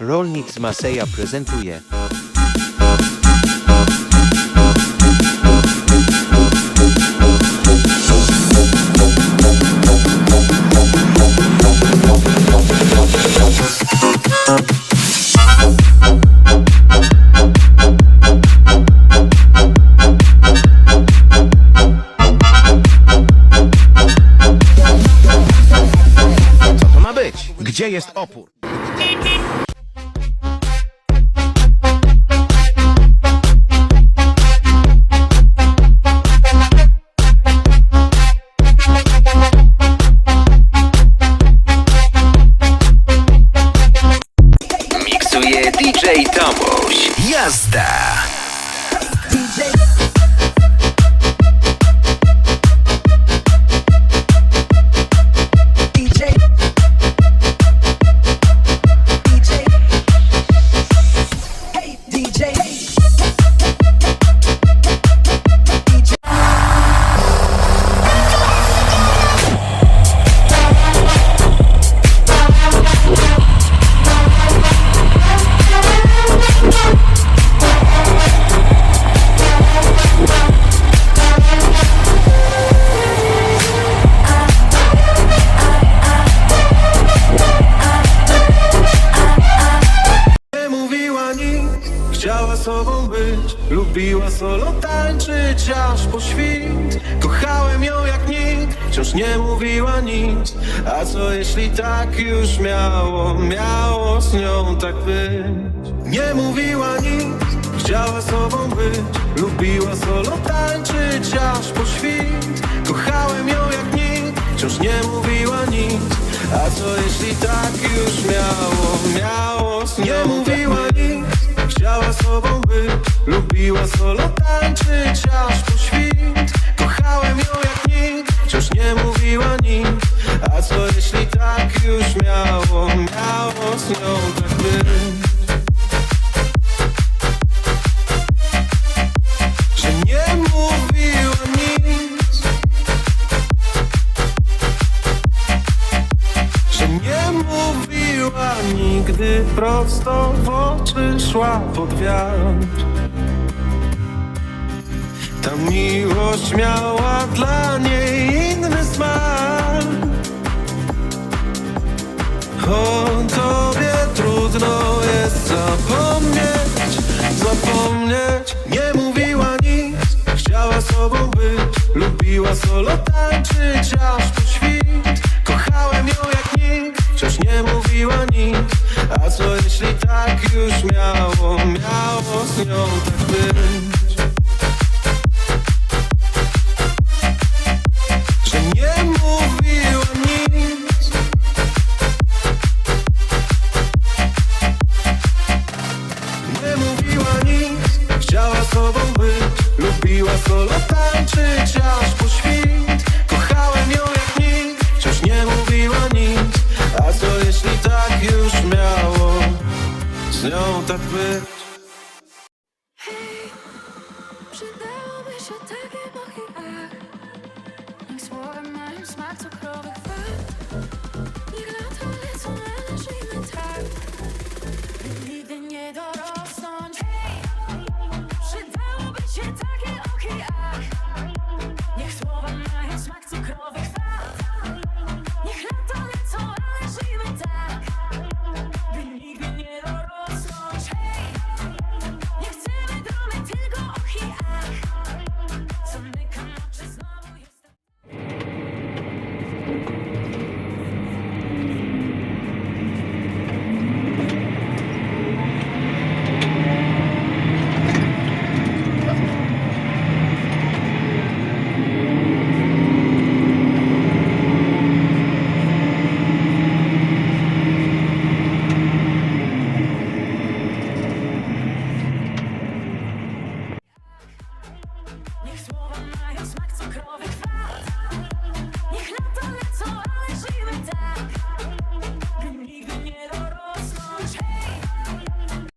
Rolnik z Maseja prezentuje Gdzie jest opór? Miksuje DJ Tomuś. Jazda! Lubiła solo tańczyć aż po świt. Kochałem ją jak nikt, wciąż nie mówiła nic. A co jeśli tak już miało, miało z nią tak być? Nie mówiła nic, chciała sobą być. Lubiła solo tańczyć aż po świt. Kochałem ją jak nikt, wciąż nie mówiła nic. A co jeśli tak już miało, miało z nią Nie mówiła nic, chciała sobą być Lubiła solo tańczyć aż po świt. Kochałem ją jak nikt, wciąż nie mówiła nic. A co jeśli tak już miało, miało z nią tak być? Nigdy prosto w oczy szła pod wiatr. Ta miłość miała dla niej inny smak. O tobie trudno jest zapomnieć, zapomnieć. Nie mówiła nic, chciała sobą być, lubiła solo tańczyć aż po świt. Kochałem ją jak nikt, wciąż nie mówiła nic. A co jeśli tak już miało, miało z nią tak być? Że nie mówiła nic. Nie mówiła nic, chciała sobą być Lubiła solo tańczyć aż po świt z nią tak być. Przydałoby się takie machy, jak Niech słowem mają smak cukrowych